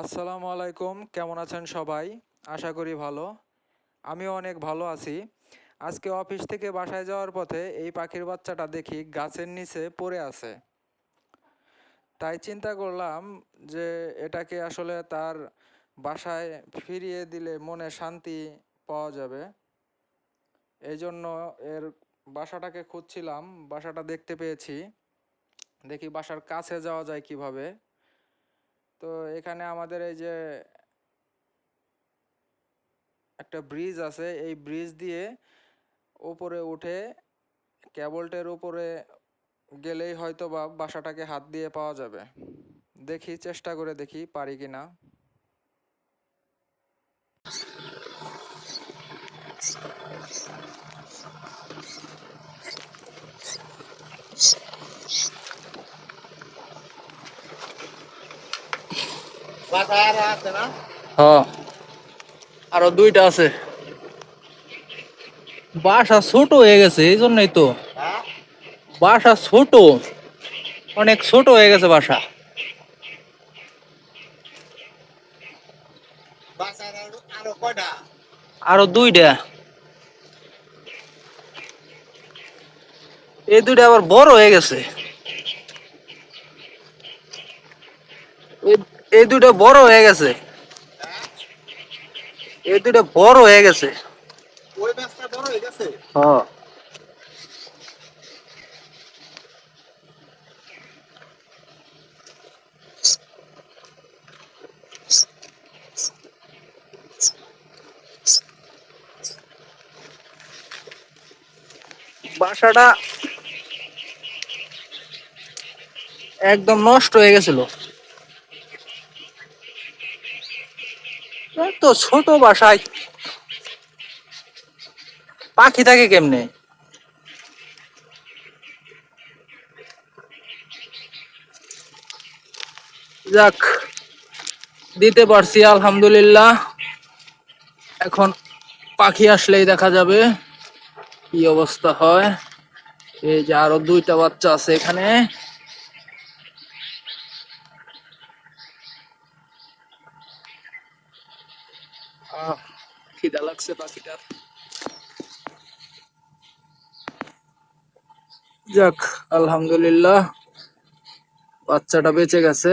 আসসালামু আলাইকুম, কেমন আছেন সবাই? আশা করি ভালো। আমিও অনেক ভালো আছি। আজকে অফিস থেকে বাসায় যাওয়ার পথে এই পাখির বাচ্চাটা দেখি গাছের নিচে পড়ে আছে। তাই চিন্তা করলাম যে এটাকে আসলে তার বাসায় ফিরিয়ে দিলে মনে শান্তি পাওয়া যাবে। এই জন্য এর বাসাটাকে খুঁজছিলাম, বাসাটা দেখতে পেয়েছি। দেখি বাসার কাছে যাওয়া যায় কীভাবে। তো এখানে আমাদের এই যে একটা ব্রিজ আছে, এই ব্রিজ দিয়ে উপরে উঠে ক্যাবলটের উপরে গেলেই হয়তো বা বাসাটাকে হাত দিয়ে পাওয়া যাবে। দেখি, চেষ্টা করে দেখি পারি কিনা। হ্যাঁ। আরও দুইটা আছে। বাসা ছোট হয়ে গেছে এই জন্যই তো। বাসা ছোট। অনেক ছোট হয়ে গেছে বাসা। আরও দুইটা। এই দুইটা আবার বড় হয়ে গেছে। এই- দুইটা বড় হয়ে গেছে। এই দুইটা বড় হয়ে গেছে। ওই বড় হয়ে গেছে? হ্যাঁ। বাসাটা একদম নষ্ট হয়ে গেছিল। এই তো ছোট বাসায়। পাখি থাকে কেমনে? যাক, দিতে পারছি, আলহামদুলিল্লাহ। এখন পাখি আসলেই দেখা যাবে কি অবস্থা হয়। এই যে আরও দুইটা বাচ্চা আছে এখানে। খিদা লাগছে পাখিটার যাক আলহামদুলিল্লাহ বাচ্চাটা বেঁচে গেছে।